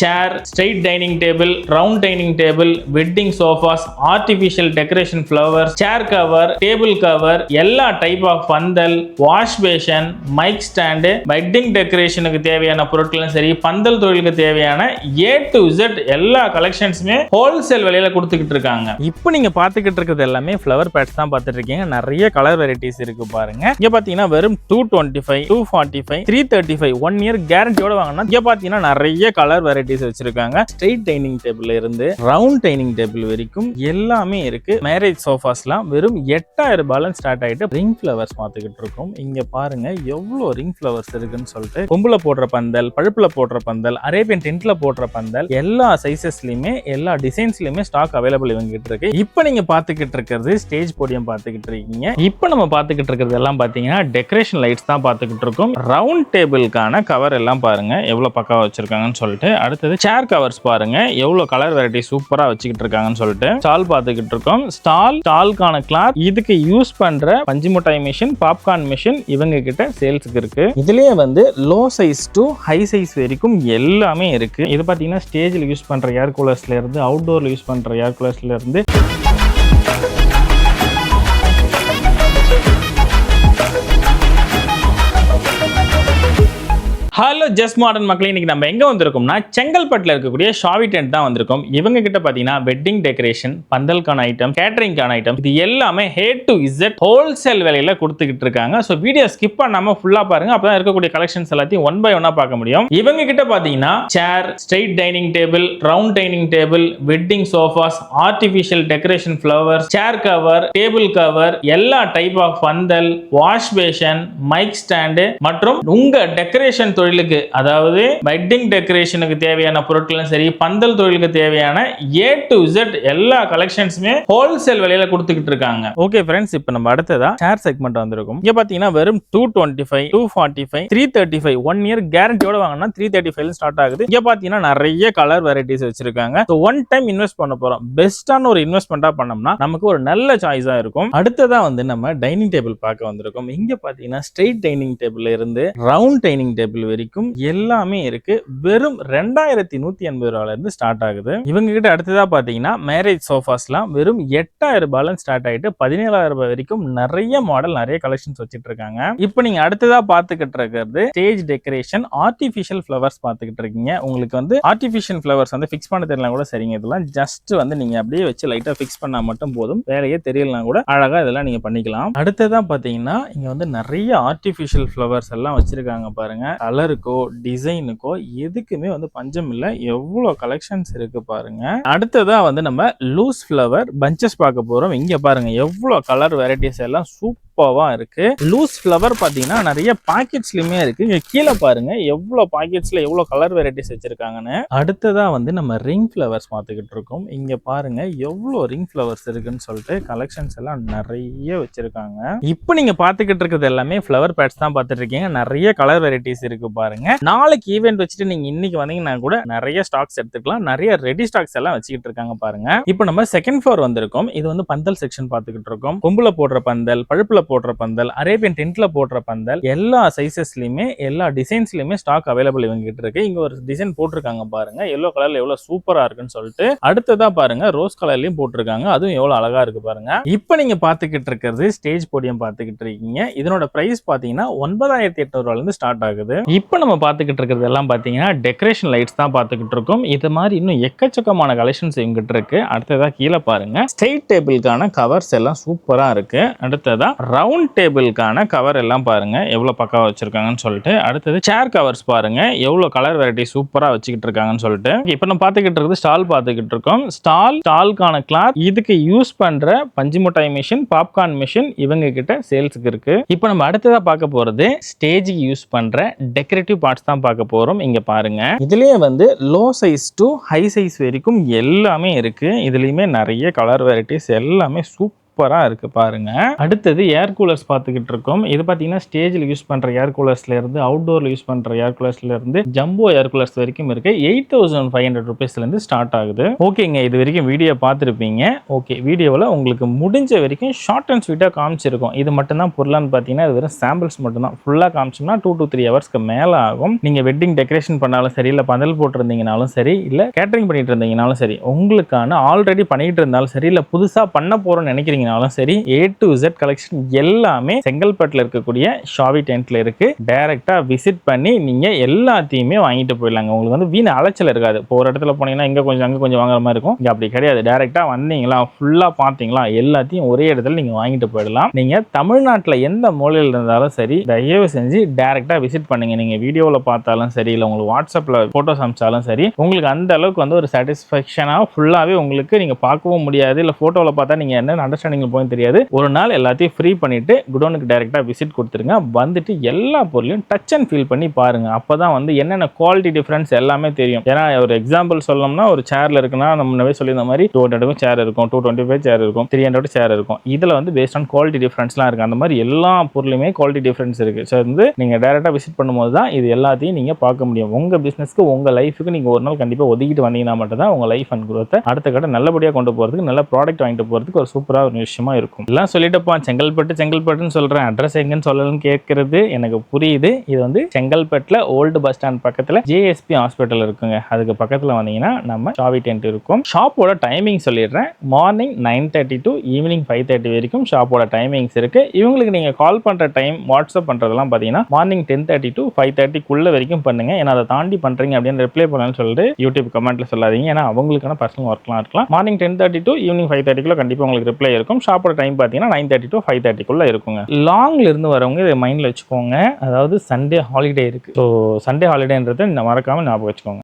Chair straight dining table round dining table wedding sofas artificial decoration flowers chair cover table cover எல்லா type of pandal wash basin mic stand wedding டெக்கரேஷனுக்கு தேவையான பொருட்களும் சரி பந்தல் தொழிலுக்கு தேவையான A to Z எல்லா கலெக்ஷன்ஸுமே wholesale விலையில கொடுத்துக்கிட்டு இருக்காங்க. இப்போ நீங்க பார்த்துக்கிட்டு இருக்கிறது எல்லாமே ஃப்ளவர் பேட்ஸ் தான் பார்த்துட்டு இருக்கீங்க. நிறைய கலர் வெரைட்டிஸ் இருக்கு பாருங்க. இங்க பாத்தீங்கன்னா வெறும் two twenty five two forty five three thirty five one year கேரண்டியோட வாங்கினா இங்க பாத்தீங்கன்னா நிறைய கலர் வெரைட்டி ஃபெசிலிட்டிஸ் வச்சிருக்காங்க. ஸ்ட்ரெயிட் டைனிங் டேபிள் இருந்து ரவுண்ட் டைனிங் டேபிள் வரைக்கும் எல்லாமே இருக்கு. மேரேஜ் சோஃபாஸ்லாம் வெறும் எட்டாயிரம் ரூபாயில ஸ்டார்ட் ஆகிட்டு ரிங் ஃபிளவர்ஸ் பார்த்துக்கிட்டு இருக்கோம். இங்க பாருங்க எவ்வளோ ரிங் ஃபிளவர்ஸ் இருக்குன்னு சொல்லிட்டு கொம்புல போடுற பந்தல் பழுப்புல போடுற பந்தல் அரேபியன் டென்ட்ல போடுற பந்தல் எல்லா சைசஸ்லயுமே எல்லா டிசைன்ஸ்லயுமே ஸ்டாக் அவைலபிள் இவங்க இருக்கு. இப்போ நீங்க பாத்துக்கிட்டு இருக்கிறது ஸ்டேஜ் போடியம் பார்த்துக்கிட்டு இருக்கீங்க. இப்போ நம்ம பார்த்துக்கிட்டு இருக்கிறது எல்லாம் பாத்தீங்கன்னா டெக்கரேஷன் லைட்ஸ் தான் பாத்துக்கிட்டு இருக்கோம். ரவுண்ட் டேபிளுக்கான கவர் எல்லாம் பாருங்க எவ்வளவு பக்காவா வச்சிருக்காங்கன்னு சொல்லிட்டு அடுத்தது சேர் கவர்ஸ் பாருங்க. எவ்வளவு கலர் வெரைட்டி சூப்பரா வச்சுக்கிட்டு இருக்காங்கன்னு சொல்லிட்டு ஸ்டால் பார்த்துக்கிட்டு இருக்கோம். ஸ்டால் ஸ்டால்கான கிளாத் இதுக்கு யூஸ் பண்ற பஞ்சு மிட்டாய் மிஷின் பாப்கார்ன் மிஷின் இவங்க கிட்ட சேல்ஸுக்கு இருக்கு. இதுலயே வந்து low size to high size வரைக்கும் எல்லாமே இருக்கு. இது பாத்தீங்கன்னா ஸ்டேஜில் யூஸ் பண்ற ஏர் கூலர்ஸ்ல இருந்து அவுட்டோர்ல யூஸ் பண்ற ஏர் கூலர்ஸ்ல இருந்து ஹலோ ஜஸ்ட் மாடர்ன் மக்களே இன்னைக்கு நம்ம எங்கே வந்திருக்கோம்னா செங்கல்பட்டில் இருக்கக்கூடிய ஷாவி டென்ட் தான் வந்திருக்கோம். இவங்க கிட்ட பார்த்தீங்கன்னா வெட்டிங் டெக்கரேஷன் பந்தல்கான ஐட்டம் கேட்டரிங்கான ஐட்டம் இது எல்லாமே ஹே டு இசட் ஹோல்சேல் விலையில கொடுத்துக்கிட்டு இருக்காங்க. ஸோ வீடியோ ஸ்கிப் பண்ணாமல் ஃபுல்லாக பாருங்க. அப்பதான் இருக்கக்கூடிய கலெக்ஷன்ஸ் எல்லாத்தையும் ஒன் பை ஒன்னாக பார்க்க முடியும். இவங்க கிட்ட பார்த்தீங்கன்னா chair straight dining table round dining table wedding sofas artificial decoration flowers chair cover table cover எல்லா type of pandal wash basin mic stand மற்றும் உங்கள் டெக்கரேஷன் தொழிலுக்கு அதாவது வெட்டிங் டெக்கரேஷனுக்கு தேவையான பொருட்களும் சரி பந்தல் தொழிலுக்கு தேவையான ஏ டு இசட் எல்லா கலெக்ஷன்ஸுமே ஹோல்சேல் விலையில கொடுத்துக்கிட்டு இருக்காங்க. ஓகே ஃப்ரெண்ட்ஸ் இப்போ நம்ம அடுத்ததா ஷேர் செக்மெண்ட் வந்திருக்கும். இங்கே பாத்தீங்கன்னா வெறும் two twenty five two forty five three thirty five one year கேரண்டியோட வாங்கினா த்ரீ தேர்ட்டி ஃபைவ் ஸ்டார்ட் ஆகுது. இங்கே பார்த்தீங்கன்னா நிறைய கலர் வெரைட்டிஸ் வச்சிருக்காங்க. ஸோ ஒன் டைம் இன்வெஸ்ட் பண்ண போறோம். பெஸ்டான ஒரு இன்வெஸ்ட்மெண்ட்டாக பண்ணோம்னா நமக்கு ஒரு நல்ல சாய்ஸாக இருக்கும். அடுத்ததா வந்து நம்ம டைனிங் டேபிள் பார்க்க வந்திருக்கோம். இங்க பாத்தீங்கன்னா ஸ்ட்ரெயிட் டைனிங் டேபிள் இருந்து ரவுண்ட் டைனிங் டேபிள் வரைக்கும் எல்லாமே இருக்கு. வெறும் ரெண்டாயிரத்தி நூத்தி எண்பது ரூபாயில இருந்து ஸ்டார்ட் ஆகுது. இவங்க கிட்ட அடுத்ததா பாத்தீங்கன்னா மேரேஜ் சோஃபாஸ்லாம் வெறும் எட்டாயிரம் ரூபாயில ஸ்டார்ட் ஆயிட்டு பதினேழாயிரம் ரூபாய் வரைக்கும் நிறைய மாடல் நிறைய கலெக்ஷன்ஸ் வச்சுட்டு இருக்காங்க. இப்போ நீங்க அடுத்ததா பாத்துக்கிட்டு இருக்கிறது ஸ்டேஜ் டெக்கரேஷன் ஆர்டிஃபிஷியல் ஃபிளவர்ஸ் பாத்துக்கிட்டு இருக்கீங்க. உங்களுக்கு வந்து ஆர்டிபிஷியல் ஃபிளவர்ஸ் வந்து ஃபிக்ஸ் பண்ண தெரியல கூட சரிங்க. இதெல்லாம் ஜஸ்ட் வந்து நீங்க அப்படியே வச்சு லைட்டா ஃபிக்ஸ் பண்ணா மட்டும் போதும். வேலையே தெரியலனா கூட அழகா இதெல்லாம் நீங்க பண்ணிக்கலாம். அடுத்ததா பாத்தீங்கன்னா இங்க வந்து நிறைய ஆர்டிஃபிஷியல் ஃபிளவர்ஸ் எல்லாம் வச்சிருக்காங்க பாருங்க. கலருக்கோ டிசைனுக்கோ எதுக்குமே வந்து பஞ்சம் இல்லை. எவ்வளோ கலெக்ஷன்ஸ் இருக்கு பாருங்க. அடுத்ததா வந்து நம்ம லூஸ் ஃப்ளவர் பஞ்சஸ் பார்க்க போறோம். இங்க பாருங்க எவ்வளோ கலர் வெரைட்டிஸ் எல்லாம் சூப்பர் சூப்பராக இருக்குது லூஸ் ஃப்ளவர் பார்த்தீங்கன்னா நிறைய பாக்கெட்ஸ்லையுமே இருக்குது இங்கே கீழே பாருங்கள் எவ்வளோ பாக்கெட்ஸில் எவ்வளோ கலர் வெரைட்டிஸ் வச்சுருக்காங்கன்னு. அடுத்ததாக வந்து நம்ம ரிங் ஃப்ளவர்ஸ் பார்த்துக்கிட்டு இருக்கோம். இங்கே பாருங்கள் எவ்வளோ ரிங் ஃப்ளவர்ஸ் இருக்குன்னு சொல்லிட்டு கலெக்ஷன்ஸ் எல்லாம் நிறைய வச்சுருக்காங்க. இப்போ நீங்கள் பார்த்துக்கிட்டு இருக்கிறது எல்லாமே ஃப்ளவர் பேட்ஸ் தான் பார்த்துட்டு இருக்கீங்க. நிறைய கலர் வெரைட்டிஸ் இருக்குது பாருங்கள் நாளைக்கு ஈவெண்ட் வச்சுட்டு நீங்கள் இன்னைக்கு வந்தீங்கன்னா கூட நிறைய ஸ்டாக்ஸ் எடுத்துக்கலாம். நிறைய ரெடி ஸ்டாக்ஸ் எல்லாம் வச்சுக்கிட்டு இருக்காங்க பாருங்க. இப்போ நம்ம செகண்ட் ஃப்ளோர் வந்திருக்கோம். இது வந்து பந்தல் செக்ஷன் பார்த்துக்கிட்டு இருக்கோம். கொம்புல போடுற பந்தல் பழுப்புல போடுற பந்தல் அரேபியன் டென்ட்ல போடுற பந்தல் எல்லா சைசஸ்லயுமே எல்லா டிசைன்ஸ்லயுமே ஸ்டாக் அவைலபிள் இவங்க கிட்ட இருக்கு. இங்க ஒரு டிசைன் போட்டிருக்காங்க பாருங்க. எல்லோ கலர்ல எவ்வளவு சூப்பரா இருக்குன்னு சொல்லிட்டு அடுத்ததா பாருங்க ரோஸ் கலர்லயும் போட்டிருக்காங்க. அதுவும் எவ்வளவு அழகா இருக்கு பாருங்க. இப்ப நீங்க பாத்துக்கிட்டு இருக்கிறது ஸ்டேஜ் போடியம் பாத்துக்கிட்டு இருக்கீங்க. இதனோட பிரைஸ் பாத்தீங்கன்னா ஒன்பதாயிரத்தி எட்நூறு ரூபாயில இருந்து ஸ்டார்ட் ஆகுது. இப்ப நம்ம பாத்துக்கிட்டு இருக்கிறது எல்லாம் பாத்தீங்கன்னா டெக்கரேஷன் லைட்ஸ் தான் பாத்துக்கிட்டு இருக்கோம். இது மாதிரி இன்னும் எக்கச்சக்கமான கலெக்ஷன்ஸ் இவங்கிட்ட இருக்கு. அடுத்ததா கீழே பாருங்க. ஸ்ட்ரெயிட் டேபிளுக்கான கவர்ஸ் எல்லாம் சூப்பரா இருக்கு. அடுத்ததா ரவுண்ட் டேபிளுக்கான கவர் எல்லாம் பாருங்க. எவ்வளோ பக்கா வச்சிருக்காங்கன்னு சொல்லிட்டு. அடுத்தது சேர் கவர்ஸ் பாருங்க. எவ்வளோ கலர் வெரைட்டி சூப்பரா வச்சுக்கிட்டு இருக்காங்கன்னு சொல்லிட்டு. இப்போ நம்ம பார்த்துக்கிட்டு இருக்குது ஸ்டால் பார்த்துக்கிட்டு இருக்கோம். ஸ்டால் ஸ்டால்க்கான கிளாத் இதுக்கு யூஸ் பண்ற பஞ்சு மிட்டாய் மிஷின் பாப்கார்ன் மிஷின் இவங்க கிட்ட சேல்ஸுக்கு இருக்கு. இப்போ நம்ம அடுத்ததா பார்க்க போறது ஸ்டேஜுக்கு யூஸ் பண்ற டெக்கரேட்டிவ் பார்ட்ஸ் தான் பார்க்க போறோம். இங்க பாருங்க. இதுலயே வந்து low size to high size வரைக்கும் எல்லாமே இருக்கு. இதுலயுமே நிறைய கலர் வெரைட்டிஸ் எல்லாமே சூப்பர் சூப்பராக இருக்குது பாருங்க. அடுத்தது ஏர் கூலர்ஸ் பார்த்துக்கிட்டு இருக்கோம். இது பார்த்தீங்கன்னா ஸ்டேஜில் யூஸ் பண்ணுற ஏர் கூலர்ஸ்ல இருந்து யூஸ் பண்ணுற ஏர் கூலர்ஸ்ல இருந்து ஜம்போ ஏர் கூலர்ஸ் வரைக்கும் இருக்கு. எயிட் தௌசண்ட் ஃபைவ் ஹண்ட்ரட் ருபீஸ்லேருந்து ஸ்டார்ட் ஆகுது. ஓகேங்க இது வரைக்கும் வீடியோ பார்த்துருப்பீங்க. ஓகே வீடியோவில் உங்களுக்கு முடிஞ்ச வரைக்கும் ஷார்ட் அண்ட் ஸ்வீட்டாக காமிச்சிருக்கோம். இது மட்டும்தான் பொருளான்னு பார்த்தீங்கன்னா இது வெறும் சாம்பிள்ஸ் மட்டும்தான். ஃபுல்லாக காமிச்சோம்னா டூ டூ த்ரீ ஹவர்ஸ்க்கு மேலே ஆகும். நீங்கள் வெட்டிங் டெக்கரேஷன் பண்ணாலும் சரி இல்லை பந்தல் போட்டிருந்தீங்கனாலும் சரி இல்லை கேட்டரிங் பண்ணிட்டு இருந்தீங்கனாலும் சரி உங்களுக்கான ஆல்ரெடி பண்ணிட்டு இருந்தாலும் சரி இல்லை புதுசாக பண்ண போகிறோம்னு பார்த்தீங்கனாலும் சரி ஏ டு இசட் கலெக்ஷன் எல்லாமே செங்கல்பட்டில் இருக்கக்கூடிய ஷாவி டென்ட்ல இருக்கு. டைரெக்டாக விசிட் பண்ணி நீங்கள் எல்லாத்தையுமே வாங்கிட்டு போயிடலாங்க. உங்களுக்கு வந்து வீண் அலைச்சல் இருக்காது. இப்போ ஒரு இடத்துல போனீங்கன்னா இங்கே கொஞ்சம் அங்கே கொஞ்சம் வாங்குற மாதிரி இருக்கும். இங்கே அப்படி கிடையாது. டைரெக்டாக வந்தீங்களா ஃபுல்லாக பார்த்தீங்களா எல்லாத்தையும் ஒரே இடத்துல நீங்கள் வாங்கிட்டு போயிடலாம். நீங்கள் தமிழ்நாட்டில் எந்த மூலையில் இருந்தாலும் சரி தயவு செஞ்சு டைரெக்டாக விசிட் பண்ணுங்க. நீங்கள் வீடியோவில் பார்த்தாலும் சரி இல்லை உங்களுக்கு வாட்ஸ்அப்பில் ஃபோட்டோஸ் அமிச்சாலும் சரி உங்களுக்கு அந்த அளவுக்கு வந்து ஒரு சாட்டிஸ்ஃபேக்ஷனாக ஃபுல்லாகவே உங்களுக்கு நீங்கள் பார்க்கவும் முடியாது. இல்லை ஃபோட்டோவில் பார்த்தா நீங்கள் என்ன அண்டர்ஸ்டாண்டிங் போய் தெரியாது. ஒரு நாள் எல்லாத்தையும் ஃப்ரீ பண்ணிட்டு குடோனுக்கு டைரெக்டாக விசிட் கொடுத்துருங்க. வந்துட்டு எல்லா பொருளையும் டச் அண்ட் ஃபீல் பண்ணி பாருங்க. அப்போ தான் வந்து என்னென்ன குவாலிட்டி டிஃப்ரென்ஸ் எல்லாமே தெரியும். ஏன்னா ஒரு எக்ஸாம்பிள் சொல்லணும்னா ஒரு சேர்ல இருக்குன்னா நம்ம முன்னவே சொல்லியிருந்த மாதிரி டூ ஹண்ட்ரடுக்கும் சேர் இருக்கும் டூ டுவெண்ட்டி ஃபைவ் சேர் இருக்கும் த்ரீ ஹண்ட்ரட் சேர் இருக்கும். இதில் வந்து பேஸ்ட் ஆன் குவாலிட்டி டிஃப்ரென்ஸ்லாம் இருக்குது அந்த மாதிரி எல்லா பொருளுமே குவாலிட்டி டிஃப்ரென்ஸ் இருக்குது ஸோ வந்து நீங்கள் டேரெக்டாக விசிட் பண்ணும்போது தான் இது எல்லாத்தையும் நீங்கள் பார்க்க முடியும். உங்கள் பிஸ்னஸ்க்கு உங்கள் லைஃபுக்கு நீங்கள் ஒரு நாள் கண்டிப்பாக ஒதுக்கிட்டு வந்தீங்கன்னா மட்டும் தான் உங்கள் லைஃப் அண்ட் குரோத்தை அடுத்த கட்ட நல்லபடியாக கொண்டு போகிறதுக்கு நல்ல ப்ராடக்ட் வாங்கிட்டு போகிறதுக்கு ஒரு சூப்பராக ஒரு விஷயமா இருக்கும். எல்லாம் சொல்லிட்டுப்பா செங்கல்பட்டு செங்கல்பட்டுன்னு சொல்கிறேன் அட்ரஸ் எங்கன்னு சொல்லலன்னு கேட்கறது எனக்கு புரியுது. இது வந்து செங்கல்பட்டில் ஓல்டு பஸ் ஸ்டாண்ட் பக்கத்தில் ஜேஎஸ்பி ஹாஸ்பிட்டல் இருக்குங்க. அதுக்கு பக்கத்தில் வந்தீங்கன்னா நம்ம ஷாவி டென்ட் இருக்கும். ஷாப்போட டைமிங் சொல்லிடுறேன். Morning nine thirty to evening five thirty வரைக்கும் ஷாப்போட டைமிங்ஸ் இருக்கு. இவங்களுக்கு நீங்கள் கால் பண்ணுற டைம் வாட்ஸ்அப் பண்றதெல்லாம் பார்த்தீங்கன்னா morning ten thirty to five தேர்ட்டிக்குள்ள வரைக்கும் பண்ணுங்க. ஏன்னா அதை தாண்டி பண்ணுறீங்க அப்படின்னு ரிப்ளை பண்ணலன்னு சொல்லிட்டு யூடியூப் கமெண்ட்ல சொல்லாதீங்க. ஏன்னா அவங்களுக்கான பர்சனல் ஒர்க்லாம் இருக்கலாம். Morning ten thirty to evening five தேர்ட்டிக்குள்ள கண்டிப்பாக உங்களுக்கு ரிப்ளை இருக்கும். ஷாப்போட டைம் பார்த்தீங்கன்னா நைன் தேர்ட்டி டு ஃபைவ் தேர்ட்டிக்குள்ளே இருக்குங்க. லாங்கில் இருந்து வரவங்க இதை மைண்டில் வச்சுக்கோங்க. அதாவது சண்டே ஹாலிடே இருக்குது ஸோ சண்டே ஹாலிடேன்றதை மறக்காமல் ஞாபகம் வச்சுக்கோங்க.